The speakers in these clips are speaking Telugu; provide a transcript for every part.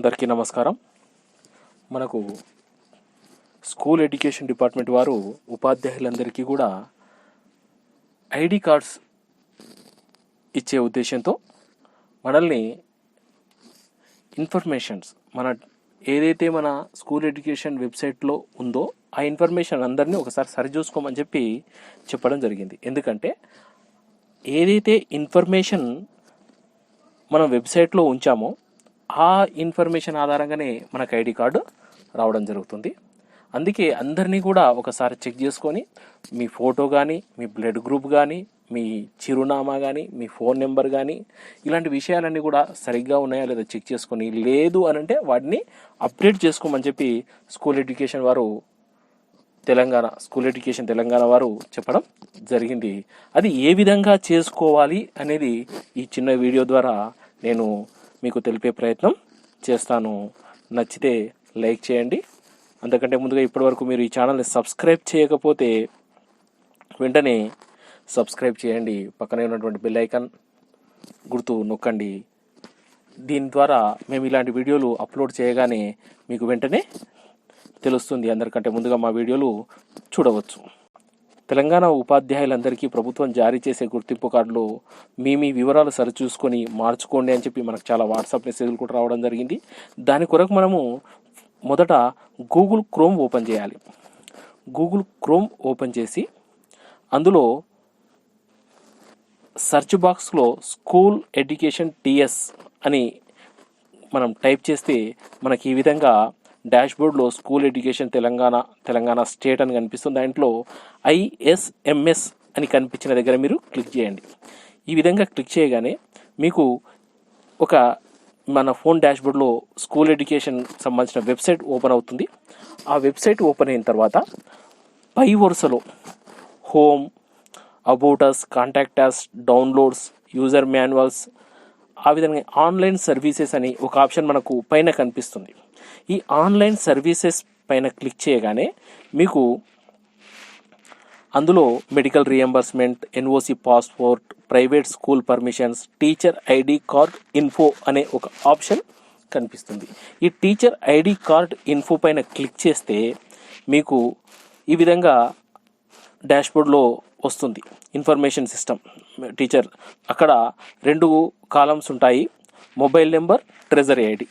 అందరికీ నమస్కారం. మనకు స్కూల్ ఎడ్యుకేషన్ డిపార్ట్మెంట్ వారు ఉపాధ్యాయులందరికీ కూడా ఐడి కార్డ్స్ ఇచ్చే ఉద్దేశంతో మనల్ని ఇన్ఫర్మేషన్స్ మన ఏదైతే మన స్కూల్ ఎడ్యుకేషన్ వెబ్సైట్లో ఉందో ఆ ఇన్ఫర్మేషన్ అందరినీ ఒకసారి సరిచూసుకోమని చెప్పి చెప్పడం జరిగింది. ఎందుకంటే ఏదైతే ఇన్ఫర్మేషన్ మనం వెబ్సైట్లో ఉంచామో ఆ ఇన్ఫర్మేషన్ ఆధారంగానే మనకు ఐడి కార్డు రావడం జరుగుతుంది. అందుకే అందరినీ కూడా ఒకసారి చెక్ చేసుకొని మీ ఫోటో కానీ మీ బ్లడ్ గ్రూప్ కానీ మీ చిరునామా కానీ మీ ఫోన్ నెంబర్ కానీ ఇలాంటి విషయాలన్నీ కూడా సరిగ్గా ఉన్నాయా లేదా చెక్ చేసుకొని లేదు అని అంటే వాటిని అప్డేట్ చేసుకోమని చెప్పి స్కూల్ ఎడ్యుకేషన్ వారు తెలంగాణ స్కూల్ ఎడ్యుకేషన్ తెలంగాణ వారు చెప్పడం జరిగింది. అది ఏ విధంగా చేసుకోవాలి అనేది ఈ చిన్న వీడియో ద్వారా నేను మీకు తెలిపే ప్రయత్నం చేస్తాను. నచ్చితే లైక్ చేయండి. అంతకంటే ముందుగా ఇప్పటివరకు మీరు ఈ ఛానల్ని సబ్స్క్రైబ్ చేయకపోతే వెంటనే సబ్స్క్రైబ్ చేయండి. పక్కనే ఉన్నటువంటి బెల్ ఐకాన్ గుర్తు నొక్కండి. దీని ద్వారా మేము ఇలాంటి వీడియోలు అప్లోడ్ చేయగానే మీకు వెంటనే తెలుస్తుంది. అందరికంటే ముందుగా మా వీడియోలు చూడవచ్చు. తెలంగాణ ఉపాధ్యాయులందరికీ ప్రభుత్వం జారీ చేసే గుర్తింపు కార్డులు మీ మీ వివరాలు సరిచూసుకొని మార్చుకోండి అని చెప్పి మనకు చాలా వాట్సాప్ మెసేజ్లు కూడా రావడం జరిగింది. దాని కొరకు మనము మొదట గూగుల్ క్రోమ్ ఓపెన్ చేయాలి. గూగుల్ క్రోమ్ ఓపెన్ చేసి అందులో సెర్చ్ బాక్స్లో స్కూల్ ఎడ్యుకేషన్ టిఎస్ అని మనం టైప్ చేస్తే మనకి ఈ విధంగా డాష్బోర్డ్లో school education Telangana Telangana state అని కనిపిస్తుంది. దాంట్లో ఐఎస్ఎంఎస్ అని కనిపించిన దగ్గర మీరు క్లిక్ చేయండి. ఈ విధంగా క్లిక్ చేయగానే మీకు ఒక మన ఫోన్ డాష్బోర్డ్లో స్కూల్ ఎడ్యుకేషన్ సంబంధించిన వెబ్సైట్ ఓపెన్ అవుతుంది. ఆ వెబ్సైట్ ఓపెన్ అయిన తర్వాత పై వరుసలో home about us contact us downloads user manuals ఆ విధంగా ఆన్లైన్ సర్వీసెస్ అని ఒక ఆప్షన్ మనకు పైన కనిపిస్తుంది. ఈ ఆన్లైన్ సర్వీసెస్ పైన క్లిక్ చేయగానే మీకు అందులో medical reimbursement NOC passport private school permissions teacher ID card info అనే ఒక ఆప్షన్ కనిపిస్తుంది. ఈ టీచర్ ఐడి కార్డ్ ఇన్ఫో పైన క్లిక్ చేస్తే మీకు ఈ విధంగా డాష్బోర్డ్లో వస్తుంది. ఇన్ఫర్మేషన్ సిస్టమ్ టీచర్ అక్కడ రెండు కాలమ్స్ ఉంటాయి. మొబైల్ నెంబర్ ట్రెజరీ ఐడి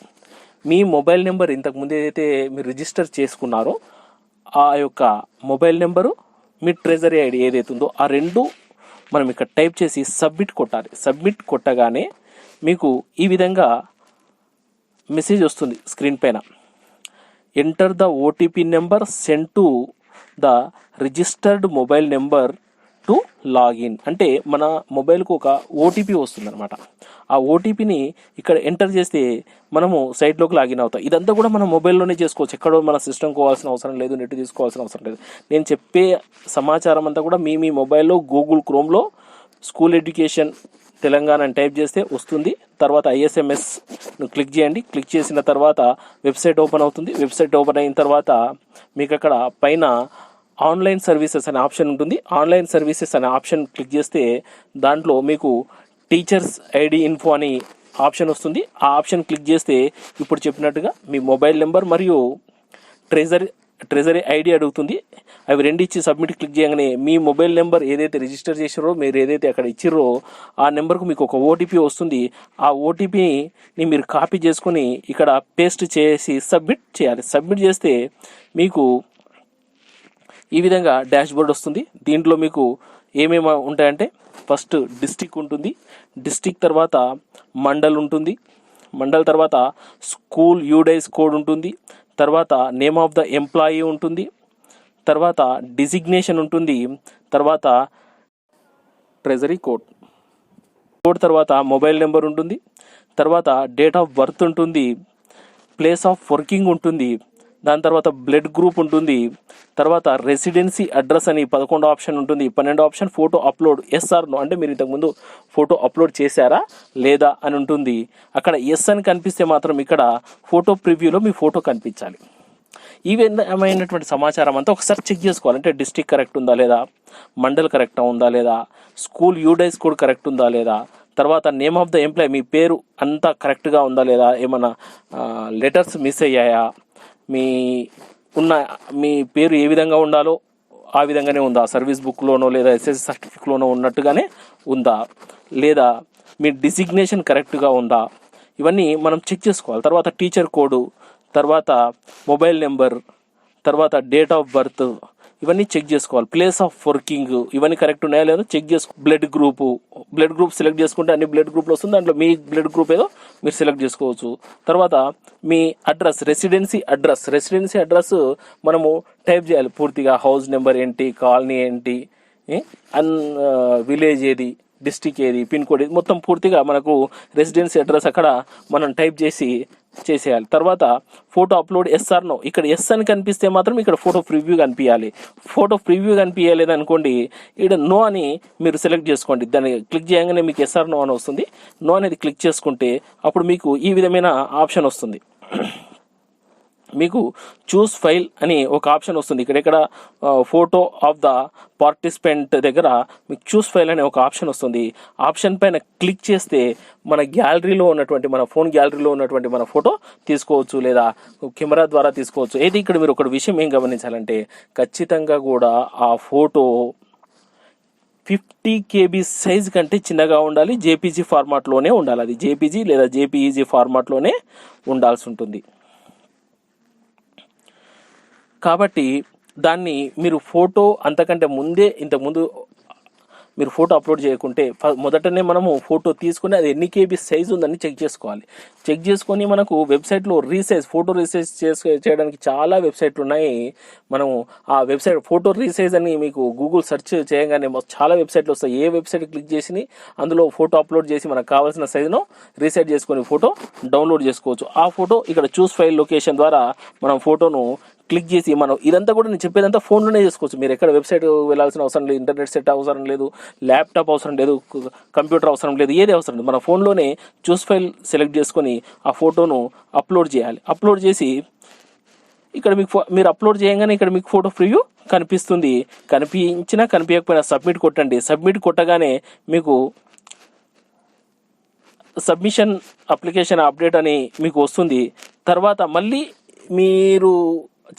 మీ మొబైల్ నెంబర్ ఇంతకు ముందు ఏదైతే మీరు రిజిస్టర్ చేసుకున్నారో ఆ యొక్క మొబైల్ నెంబరు మీ ట్రెజరీ ఐడి ఏదైతే ఉందో ఆ రెండు మనం ఇక్కడ టైప్ చేసి సబ్మిట్ కొట్టాలి. సబ్మిట్ కొట్టగానే మీకు ఈ విధంగా మెసేజ్ వస్తుంది స్క్రీన్ పైన. Enter the OTP number send to the registered mobile number to login. అంటే మన మొబైల్కు ఒక ఓటీపీ వస్తుందన్నమాట. ఆ ఓటీపీని ఇక్కడ ఎంటర్ చేస్తే మనము సైట్లోకి లాగిన్ అవుతాం. ఇదంతా కూడా మనం మొబైల్లోనే చేసుకోవచ్చు. ఎక్కడో మన సిస్టమ్ కోవాల్సిన అవసరం లేదు నెట్ తీసుకోవాల్సిన అవసరం లేదు. నేను చెప్పే సమాచారం అంతా కూడా మీ మీ మొబైల్లో గూగుల్ క్రోమ్లో స్కూల్ ఎడ్యుకేషన్ తెలంగాణ అని టైప్ చేస్తే వస్తుంది. తర్వాత ఐఎస్ఎంఎస్ క్లిక్ చేయండి. క్లిక్ చేసిన తర్వాత వెబ్సైట్ ఓపెన్ అవుతుంది. వెబ్సైట్ ఓపెన్ అయిన తర్వాత మీకు అక్కడ పైన ఆన్లైన్ సర్వీసెస్ అనే ఆప్షన్ ఉంటుంది. ఆన్లైన్ సర్వీసెస్ అనే ఆప్షన్ క్లిక్ చేస్తే దాంట్లో మీకు టీచర్స్ ఐడి ఇన్ఫో అని ఆప్షన్ వస్తుంది. ఆ ఆప్షన్ క్లిక్ చేస్తే ఇప్పుడు చెప్పినట్టుగా మీ మొబైల్ నెంబర్ మరియు ట్రెజరీ ట్రెజరీ ఐడి అడుగుతుంది. అవి రెండు ఇచ్చి సబ్మిట్ క్లిక్ చేయగానే మీ మొబైల్ నెంబర్ ఏదైతే రిజిస్టర్ చేసారో మీరు ఏదైతే అక్కడ ఇచ్చిర్రో ఆ నెంబర్కు మీకు ఒక ఓటీపీ వస్తుంది. ఆ ఓటీపీని మీరు కాపీ చేసుకొని ఇక్కడ పేస్ట్ చేసి సబ్మిట్ చేయాలి. సబ్మిట్ చేస్తే మీకు ఈ విధంగా డాష్ బోర్డ్ వస్తుంది. దీంట్లో మీకు ఏమేమి ఉంటాయంటే ఫస్ట్ డిస్టిక్ ఉంటుంది. డిస్టిక్ తర్వాత మండల్ ఉంటుంది. మండల్ తర్వాత స్కూల్ యూడైస్ కోడ్ ఉంటుంది. తర్వాత నేమ్ ఆఫ్ ద ఎంప్లాయీ ఉంటుంది. తర్వాత డిజిగ్నేషన్ ఉంటుంది. తర్వాత ట్రెజరీ కోడ్. కోడ్ తర్వాత మొబైల్ నెంబర్ ఉంటుంది. తర్వాత డేట్ ఆఫ్ బర్త్ ఉంటుంది. ప్లేస్ ఆఫ్ వర్కింగ్ ఉంటుంది. దాని తర్వాత బ్లడ్ గ్రూప్ ఉంటుంది. తర్వాత రెసిడెన్సీ అడ్రస్ అని పదకొండో ఆప్షన్ ఉంటుంది. పన్నెండో option photo upload SR no అంటే మీరు ఇంతకుముందు ఫోటో అప్లోడ్ చేశారా? లేదా అని ఉంటుంది. అక్కడ ఎస్ అని కనిపిస్తే మాత్రం ఇక్కడ ఫోటో ప్రివ్యూలో మీ ఫోటో కనిపించాలి. ఈ విధమైనటువంటి సమాచారం అంతా ఒకసారి చెక్ చేసుకోవాలి. అంటే డిస్టిక్ కరెక్ట్ ఉందా లేదా? మండల్ కరెక్ట్ ఉందా లేదా? స్కూల్ యూడైస్ కోడ్ కరెక్ట్ ఉందా లేదా? తర్వాత నేమ్ ఆఫ్ ద ఎంప్లాయ్ మీ పేరు అంతా కరెక్ట్గా ఉందా లేదా? ఏమన్నా లెటర్స్ మిస్ అయ్యాయా? మీ ఉన్న మీ పేరు ఏ విధంగా ఉండాలో ఆ విధంగానే ఉందా? సర్వీస్ బుక్లోనో లేదా ఎస్ఎస్సి సర్టిఫికెట్లోనో ఉన్నట్టుగానే ఉందా? లేదా మీ డిసిగ్నేషన్ కరెక్ట్గా ఉందా? ఇవన్నీ మనం చెక్ చేసుకోవాలి. తర్వాత టీచర్ కోడు తర్వాత మొబైల్ నెంబర్ తర్వాత డేట్ ఆఫ్ బర్త్ ఇవన్నీ చెక్ చేసుకోవాలి. ప్లేస్ ఆఫ్ వర్కింగ్ ఇవన్నీ కరెక్ట్ ఉన్నాయా లేదో చెక్ చేసుకో blood group blood group select చేసుకుంటే అన్ని బ్లడ్ గ్రూప్లు వస్తుంది. దాంట్లో మీ బ్లడ్ గ్రూప్ ఏదో మీరు సెలెక్ట్ చేసుకోవచ్చు. తర్వాత మీ address residency address residency address మనము టైప్ చేయాలి. పూర్తిగా హౌస్ నెంబర్ ఏంటి కాలనీ ఏంటి అన్ విలేజ్ ఏది డిస్టిక్ ఏది పిన్ కోడ్ ఏది మొత్తం పూర్తిగా మనకు రెసిడెన్సీ అడ్రస్ అక్కడ మనం టైప్ చేసి చేసేయాలి. తర్వాత ఫోటో అప్లోడ్ ఎస్ఆర్ నో ఇక్కడ ఎస్ అని కనిపిస్తే మాత్రం ఇక్కడ ఫోటో ప్రివ్యూ కనిపించాలి ఫోటో ప్రివ్యూ కనిపించలేదు అనుకోండి ఇక్కడ నో అని మీరు సెలెక్ట్ చేసుకోండి. దాన్ని క్లిక్ చేయగానే మీకు ఎస్ఆర్ నో అని వస్తుంది. నో అనేది క్లిక్ చేసుకుంటే అప్పుడు మీకు ఈ విధమైన ఆప్షన్ వస్తుంది. మీకు చూస్ ఫైల్ అని ఒక ఆప్షన్ వస్తుంది. ఇక్కడ ఇక్కడ ఫోటో ఆఫ్ ద పార్టిసిపెంట్ దగ్గర మీకు చూస్ ఫైల్ అనే ఒక ఆప్షన్ వస్తుంది. ఆప్షన్ పైన క్లిక్ చేస్తే మన గ్యాలరీలో ఉన్నటువంటి మన ఫోన్ గ్యాలరీలో ఉన్నటువంటి మన ఫోటో తీసుకోవచ్చు లేదా కెమెరా ద్వారా తీసుకోవచ్చు. అయితే ఇక్కడ మీరు ఒక విషయం ఏం గమనించాలంటే ఖచ్చితంగా కూడా ఆ ఫోటో ఫిఫ్టీ కేబీ సైజ్ కంటే చిన్నగా ఉండాలి. జేపీజీ ఫార్మాట్లోనే ఉండాలి. అది జేపీజీ లేదా జేపీఈజీ ఫార్మాట్లోనే ఉండాల్సి ఉంటుంది. కాబట్టి దాన్ని మీరు ఫోటో అంతకంటే ముందే ఇంతకుముందు మీరు ఫోటో అప్లోడ్ చేయకుంటే మొదటనే మనము ఫోటో తీసుకుని అది ఎన్ని కేబీ సైజ్ ఉందని చెక్ చేసుకోవాలి. చెక్ చేసుకొని మనకు వెబ్సైట్లో రీసైజ్ ఫోటో రీసైజ్ చేసుకో చేయడానికి చాలా వెబ్సైట్లు ఉన్నాయి. మనము ఆ వెబ్సైట్ ఫోటో రీసైజ్ అని మీకు గూగుల్ సెర్చ్ చేయగానే చాలా వెబ్సైట్లు వస్తాయి. ఏ వెబ్సైట్ క్లిక్ చేసి అందులో ఫోటో అప్లోడ్ చేసి మనకు కావాల్సిన సైజును రీసెట్ చేసుకొని ఫోటో డౌన్లోడ్ చేసుకోవచ్చు. ఆ ఫోటో ఇక్కడ చూస్ ఫైల్ లొకేషన్ ద్వారా మనం ఫోటోను క్లిక్ చేసి మనం ఇదంతా కూడా నేను చెప్పేదంతా ఫోన్లోనే చేసుకోవచ్చు. మీరు ఎక్కడ వెబ్సైట్ వెళ్ళాల్సిన అవసరం లేదు ఇంటర్నెట్ సెట్ అవసరం లేదు ల్యాప్టాప్ అవసరం లేదు కంప్యూటర్ అవసరం లేదు ఏది అవసరం లేదు. మన ఫోన్లోనే చూస్ ఫైల్ సెలెక్ట్ చేసుకొని ఆ ఫోటోను అప్లోడ్ చేయాలి. అప్లోడ్ చేసి ఇక్కడ మీకు మీరు అప్లోడ్ చేయగానే ఇక్కడ మీకు ఫోటో ప్రివ్యూ కనిపిస్తుంది. కనిపించినా కనిపించకపోయినా సబ్మిట్ కొట్టండి. సబ్మిట్ కొట్టగానే మీకు సబ్మిషన్ అప్లికేషన్ అప్డేట్ అని మీకు వస్తుంది. తర్వాత మళ్ళీ మీరు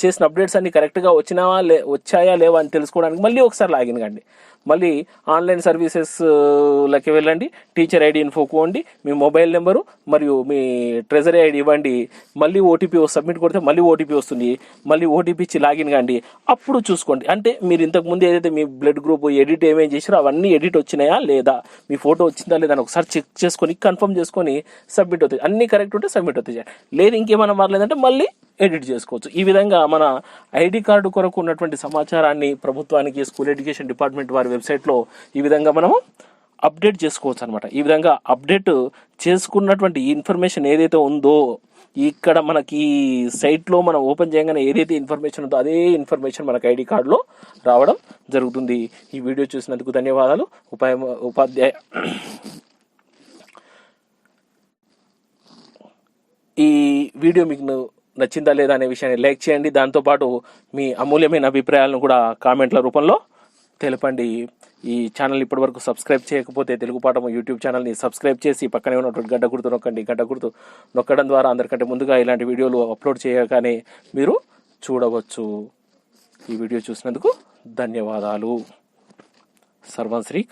చేసిన అప్డేట్స్ అన్ని కరెక్ట్గా వచ్చినావా లే వచ్చాయా లేవా అని తెలుసుకోవడానికి మళ్ళీ ఒకసారి లాగిన్ కండి. మళ్ళీ ఆన్లైన్ సర్వీసెస్లకి uh, వెళ్ళండి. టీచర్ ఐడి ఇన్ఫో కోండి మీ మొబైల్ నెంబరు మరియు మీ ట్రెజరీ ఐడి ఇవ్వండి. మళ్ళీ ఓటీపీ సబ్మిట్ కొడితే మళ్ళీ ఓటీపీ వస్తుంది. మళ్ళీ ఓటీపీ ఇచ్చి లాగిన్ కండి. అప్పుడు చూసుకోండి. అంటే మీరు ఇంతకు ముందు ఏదైతే మీ బ్లడ్ గ్రూప్ ఎడిట్ ఏమేమి చేసారో అవన్నీ ఎడిట్ వచ్చినాయా లేదా? మీ ఫోటో వచ్చిందా లేదా అని ఒకసారి చెక్ చేసుకొని కన్ఫర్మ్ చేసుకొని సబ్మిట్ అవుతుంది అన్నీ కరెక్ట్ ఉంటే సబ్మిట్ అవుతాయి. లేదు ఇంకేమైనా మారలేదంటే మళ్ళీ ఎడిట్ చేసుకోవచ్చు. ఈ విధంగా మన ఐడి కార్డు కొరకు ఉన్నటువంటి సమాచారాన్ని ప్రభుత్వానికి స్కూల్ ఎడ్యుకేషన్ డిపార్ట్మెంట్ వారి వెబ్సైట్లో ఈ విధంగా మనము అప్డేట్ చేసుకోవచ్చు అనమాట ఈ విధంగా అప్డేట్ చేసుకున్నటువంటి ఇన్ఫర్మేషన్ ఏదైతే ఉందో ఇక్కడ మనకి ఈ సైట్లో మనం ఓపెన్ చేయగానే ఏదైతే ఇన్ఫర్మేషన్ ఉందో అదే ఇన్ఫర్మేషన్ మనకి ఐడి కార్డులో రావడం జరుగుతుంది. ఈ వీడియో చూసినందుకు ధన్యవాదాలు. ఉపాయ ఉపాధ్యాయ ఈ వీడియో మీకు నచ్చిందా లేదా అనే విషయాన్ని లైక్ చేయండి. దాంతోపాటు మీ అమూల్యమైన అభిప్రాయాలను కూడా కామెంట్ల రూపంలో తెలపండి. ఈ ఛానల్ ఇప్పటివరకు సబ్స్క్రైబ్ చేయకపోతే తెలుగు పాఠం యూట్యూబ్ ఛానల్ని సబ్స్క్రైబ్ చేసి పక్కనే ఉన్నటువంటి గడ్డ గుర్తు నొక్కండి. గడ్డ గుర్తు నొక్కడం ద్వారా అందరికంటే ముందుగా ఇలాంటి వీడియోలు అప్లోడ్ చేయగానే మీరు చూడవచ్చు. ఈ వీడియో చూసినందుకు ధన్యవాదాలు. సర్వం శ్రీ